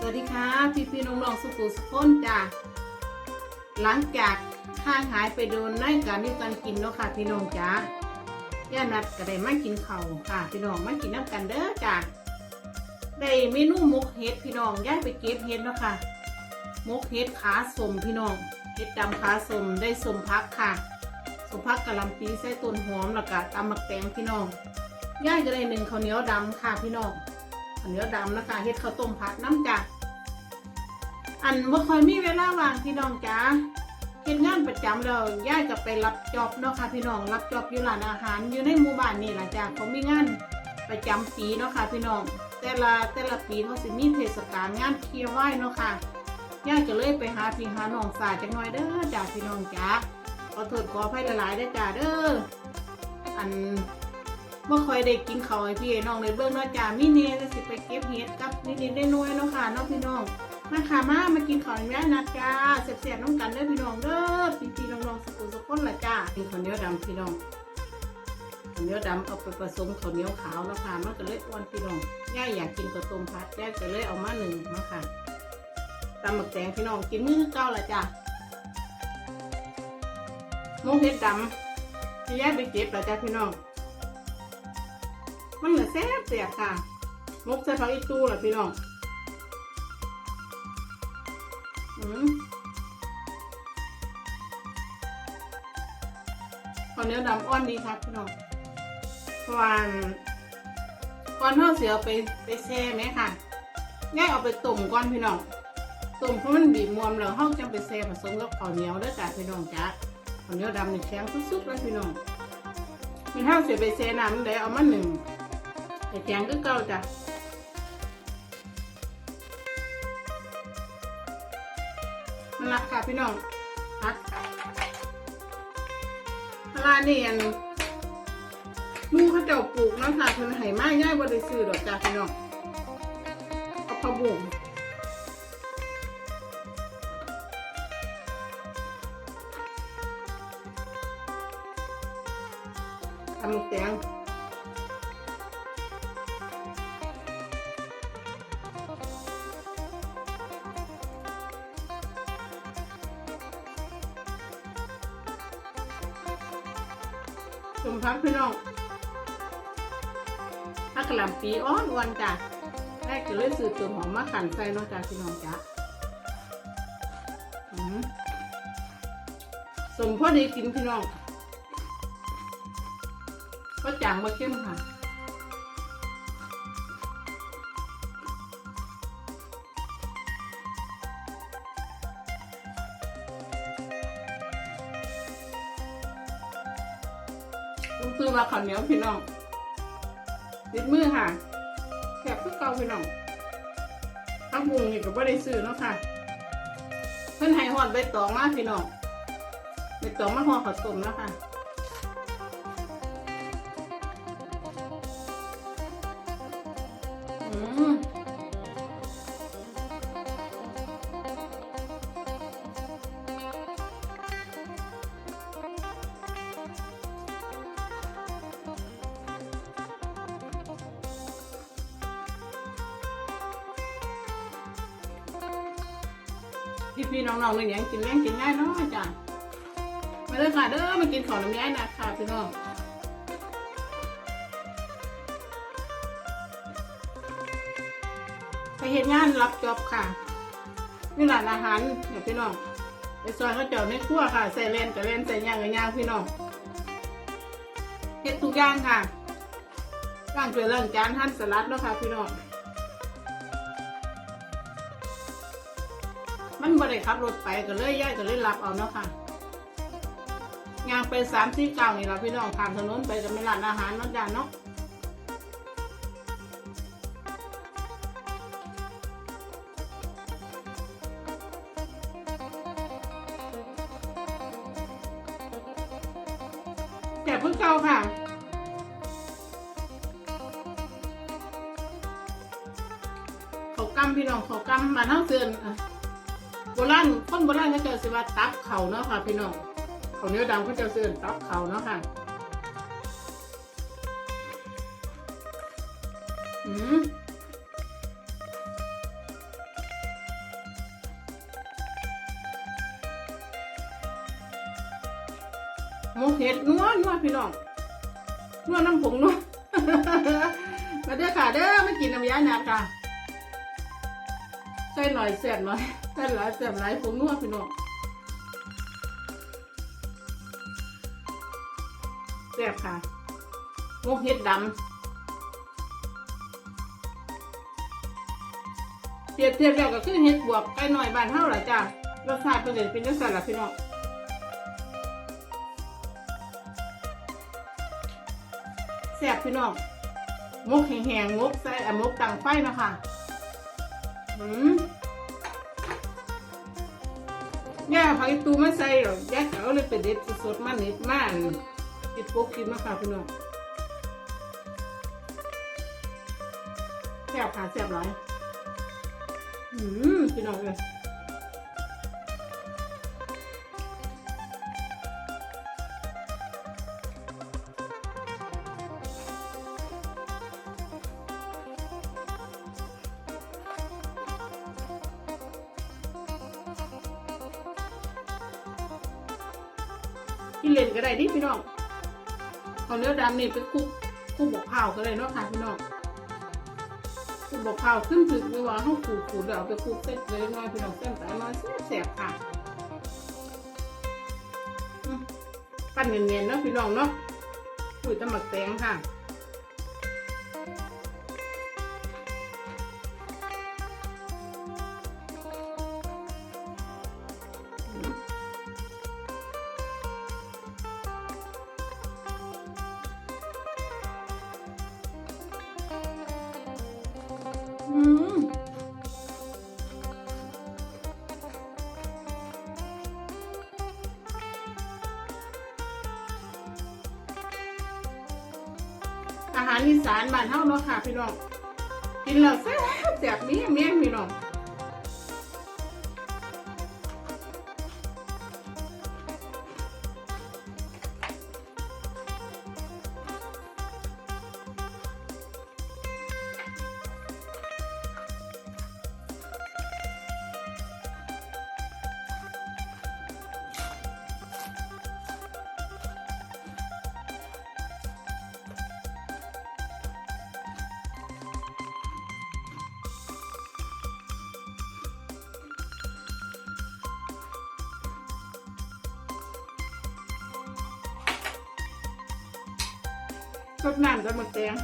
สวัสดีค่ะพี่พี่น้องน้องสุขุสุขคนจ้ะหลังจากห่างหายไปโดนในการที่การกินเนาะค่ะพี่น้องจ้าย่านัดก็ได้มากินเข้าค่ะพี่น้องมากินน้ำกันเด้อจ้ะได้เมนูมกเห็ดพี่น้องย่าไปเก็บเห็ดเนาะค่ะมกเห็ดขาสมพี่น้องเห็ดดำขาสมได้สมพักค่ะสมพักกะลำปีใส่ต้นหอมแล้วก็ตำมักแตงพี่น้องย่าก็ได้หนึ่งข้าวเหนียวดำค่ะพี่น้อง เหนียวดำนะคะเฮ็ดข้าวต้มผัดน้ำจ้ะอันบ่ค่อยมีเวลาว่างพี่น้องจ้าเฮ็ดงานประจำแล้วย่ายก็ไปรับจอบเนาะค่ะพี่น้องรับจอบอยู่ร้านอาหารอยู่ในหมู่บ้านนี่หล่ะจ้ะเขามีงานประจำปีเนาะค่ะพี่น้อง แต่ละแต่ละปีเขาสิมีเทศกาลงานเคลียร์ไหว้เนาะค่ะย่ายก็เลยไปหาพี่หาน้องสาจังหน่อยเด้อจ้าพี่น้องจ้าขอโทษขออภัยหลายๆเด้จ้าเด้ออัน เมื่อคยได้กินข้าวให้พี่น้องเลยเบิ่งเนาะจ้ามีเนจะสิไปเก็บเห็ดกับนิดๆได้น้อยเนาะค่ะเนาะพี่น้องมาค่ะมามากินข้าวแม่นะจ้าเสียบๆน้องกันเด้อพี่น้องเด้อพี่ๆน้องๆสกุลสกุลละจ้าเป็นข้าวเหนียวดำพี่น้องข้าวเหนียวดำเอาไปผสมข้าวเหนียวขาวเนาะค่ะมันก็เลยอ้วนพี่น้องย่าอยากกินข้าวต้มผัดแย่าก็เลยเอามาหนึ่งเนาะค่ะตำหมึกแดงพี่น้องกินมื้อเก้าละจ้าหมูเห็ดดำที่ย่าไปเก็บละจ้าพี่น้อง มันเหมือนแซ่บเสียค่ะมกใส่ผักอีตูเหรอพี่น้องอืมข้าวเนียวดำอ้อนดีครับพี่น้องเพราะว่าก่อนเท่าเสียไปไปแช่ไหมค่ะง่ายเอาไปต้มก่อนพี่น้องต้มเพราะมันบีบมวมแล้วเฮาจังไปแช่ผสมกับข้าวเหนียวด้อจ้ะพี่น้องจ้ะข้าวเหนียวดำนี่แข็งสุดๆเลยพี่น้องมีเท่าเสียไปแช่น้ำได้เอามาหนึ่ง ไข่แกงก็เก่าจ้ะมันรักค่ะพี่น้องพักร้านนี่อันลูกเขาเจ้าปลูกนาะค่ะเพิ่นให้มาง่ายบ่ได้ซื้อดอกจ้ะพี่น้องเอาพะบุ่งทำหมกแตง สมพักพี่น้องถ้ากระล่ำปีอ้อนวันจ้ะแรกจะเลยสื่อตัวหอมมาขันใส่น้องจ้าพี่น้องจ้ะสมพอดีกินพี่น้องก็จางมาเข้มค่ะ อมาข้าวเหนียวพี่น้องติดมือค่ะแคบคือเก่าพี่น้องทั้งบุงนี่ก็ไม่ได้ซื้อเนาะค่ะ เพื่อนให้หอดใบตองมาพี่น้องใบตองมาห่อข้าวต้มแล้วค่ะ พี่พี่ๆน้องๆเลยเนี่ยกินแรงกินง่ายเนาะจ้ะมาเลยค่ะเด้อมากินของน้ำย้ายนะค่ะพี่น้องไปเห็นงานรับจอบค่ะนี่ร้านอาหารเดี๋ยวพี่น้องไปซอยเขาเจาะในครัวค่ะใส่เลนกับเลนใส่ย่างกับย่างพี่น้องเฮ็ดทุกอย่างค่ะร่างเกลือเรื่องจานหั่นสลัดแล้วค่ะพี่น้อง มันบ่ได้ขับรถไปก็เลยย่ายก็เลยรับเอาเนาะค่ะยางไปสามสี่เก้านี่ล่ะพี่น้องข้ามถนนไปก็ไม่ร้านอาหารเนาะจ้าเนาะแต่เพิ่งเก่าค่ะเขากำพี่น้องเขากำมาทั้งเตือนอะ บราณคนโบราณเขาจะสิว่าตับเข่าเนาะค่ะพี่น้องเข่าเนื้อดำเขาจะเสื่อตับเข่าเนาะค่ะอืมมกเห็ดนัวนัวพี่น้องนัวน้ำผงนัวมาเด้อค่ะเด้อมากินน้ำยาหนัค่ะใส่หน่อยเสียดหน่อย ใส่หลายเสียบหลายผงนัวพี่น้องแซ่บค่ะหมกเห็ดดำเทียบเทียบแล้วก็คือเห็ดบวบไก่หน่อยบ้านเท่าไหร่จ้ารสชาติเป็นเด่นเป็นจังซั่นล่ะพี่น้องแซ่บพี่น้องมกแห้งๆมกใส่อะมกต่างไฟนะคะอืม ย่าผักอีตูไม่ใส่หรอกย่าเขาเลยไปเด็ดสดมาเน็ดมาติดปุ๊กกินมาค่ะพี่น้องแซ่บค่ะแซ่บหลายอืมพี่น้องเลย กินเล่นก็ได้ดิพี่น้องเอาเนื้อดำนี่ไปคลุกคุกบกเผาก็ได้เนาะค่ะพี่น้องคุกบกเผาขึ้นถึงไม่ว่าห้องขูดขูดเดี๋ยวเอาไปคลุกเส้นเลยน้อยพี่น้องเส้นสายน้อยแสบค่ะปั้นเนียนๆเนาะพี่น้องเนาะคุยตะหมักแตงค่ะ อืมอาหารอีสานบ้านเฮาเนาะค่ะพี่น้อง กินแล้วแซ่บแซ่บเมี่ยงเมี่ยงพี่น้อง รดน้ำกับหมกแดง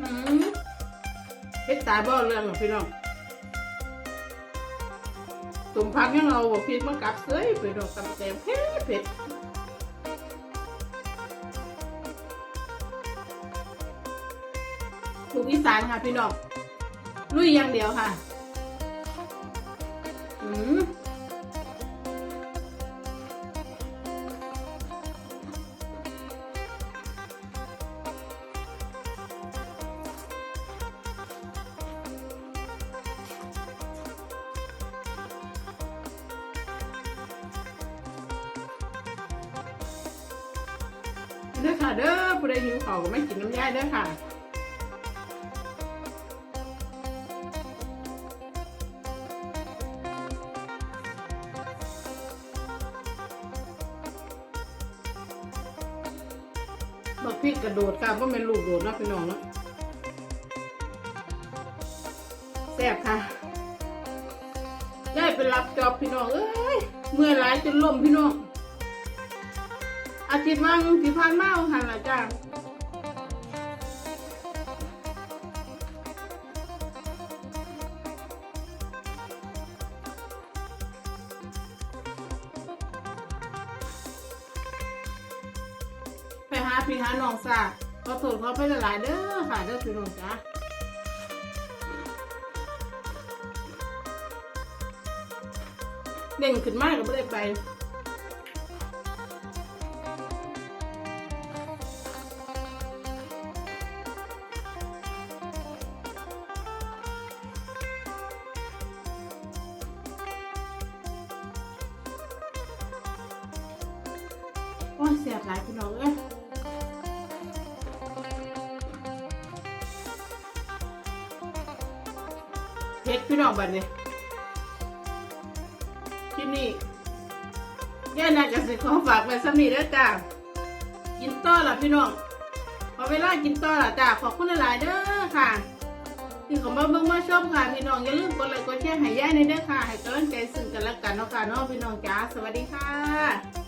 อืมเฮ็ดตาบ่เรื่องหรอกพี่น้องตุ่มพักยังเอาบอกพริกมากับเสยไปดอกตำแตงเผ็ดเผ็ดถูกอีสานค่ะพี่น้องลุยอย่างเดียวค่ะ อืม เด้อค่ะ เด้อผู้ใดหิวเขาก็ไม่กินน้ำยาเด้อค่ะบักพริกกระโดดค่ะเพราะเป็นลูกโดดนาะพี่น้องเนาะแซ่บค่ะได้ไปรับจอบพี่น้องเอ้ยเมื่อยหลายจนล่มพี่น้อง อาทิตย์วังที่ผ่านมาหันละจ้าไปหาพี่หาน้องซาขอโทษขอไปหลายๆเด้อค่ะเด้อพี่น้องจ้าเด่งขึ้นมากก็ไม่ได้ไป อ้ยเสียบหลายพี่น้องเอ้ยเฮ็ดพี่น้องบัดนี้ที่นี่ย่านาจะสิขอฝากไว้สำนีเด้อจ้ากินต่อละพี่น้องพอเวลากินต่อละจ้าขอบคุณหลาย ๆ เด้อค่ะที่เขามาเบิ่งมาชมค่ะพี่น้องอย่าลืมกดไลค์กดแชร์ให้ย่าในเด้อค่ะ ให้กำลังใจซึ่งกันและกันเนาะค่ะเนาะพี่น้องจ้าสวัสดีค่ะ